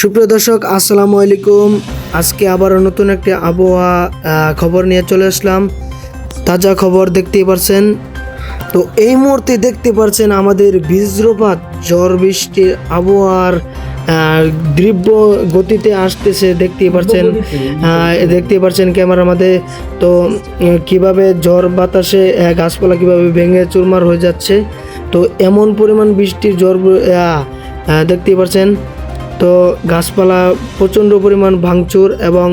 সুপ্রিয় দর্শক আসসালামু আলাইকুম। আজকে আবারও নতুন একটি আবহাওয়া খবর নিয়ে চলে আসলাম। তাজা খবর দেখতেই পারছেন। তো এই মুহূর্তে দেখতে পারছেন আমাদের বজ্রপাত ঝড় বৃষ্টির আবহাওয়ার তীব্র গতিতে আসতেছে দেখতেই পারছেন। দেখতেই পারছেন ক্যামেরার মধ্যে। তো কীভাবে ঝড় বাতাসে গাছপালা কীভাবে ভেঙে চুরমার হয়ে যাচ্ছে। তো এমন পরিমাণ বৃষ্টির ঝড় আহ, দেখতেই পারছেন। তো গাছপালা প্রচণ্ড পরিমাণ ভাঙচুর এবং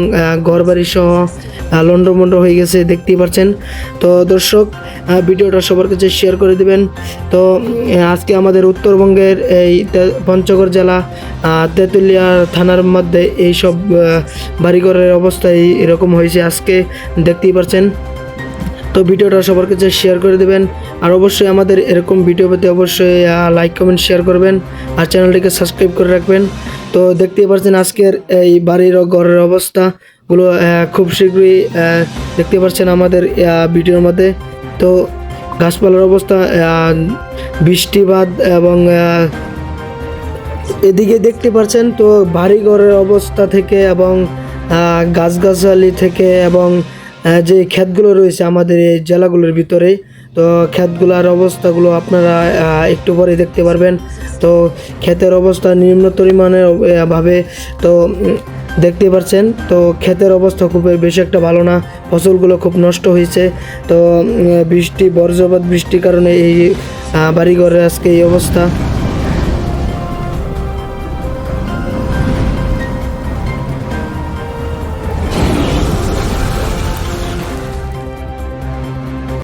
ঘরবাড়ি সহ লন্ডমন্ড হয়ে গেছে, দেখতেই পাচ্ছেন। তো দর্শক ভিডিওটা সবার কাছে শেয়ার করে দিবেন। তো আজকে আমাদের উত্তরবঙ্গের এই পঞ্চগড় জেলা তেঁতুলিয়া থানার মধ্যে এই সব বাড়িঘরের অবস্থা এরকম হয়েছে আজকে, দেখতেই পাচ্ছেন। তো ভিডিওটা সবার কাছে শেয়ার করে দেবেন। আর অবশ্যই আমাদের এরকম ভিডিও পেতে অবশ্যই লাইক কমেন্ট শেয়ার করবেন। আর চ্যানেলটিকে সাবস্ক্রাইব করে রাখবেন। তো দেখতেই পাচ্ছেন আজকের এই বাড়ির ঘরের অবস্থাগুলো খুব শীঘ্রই দেখতে পাচ্ছেন আমাদের ভিডিওর মধ্যে। তো গাছপালার অবস্থা বৃষ্টিপাত এবং এদিকে দেখতে পাচ্ছেন তো বাড়ি ঘরের অবস্থা থেকে এবং গাছগাছালি থেকে এবং যে ক্ষেতগুলো রয়েছে আমাদের এই জেলাগুলোর ভিতরে, তো ক্ষেতগুলোর অবস্থাগুলো আপনারা একটু পরে দেখতে পারবেন। তো ক্ষেতের অবস্থা নিম্ন পরিমাণের ভাবে, তো দেখতে পাচ্ছেন তো ক্ষেতের অবস্থা খুব বেশি একটা ভালো না, ফসলগুলো খুব নষ্ট হয়েছে। তো বৃষ্টি বর্জ্যপাত বৃষ্টির কারণে এই বাড়িঘরের আজকে এই অবস্থা।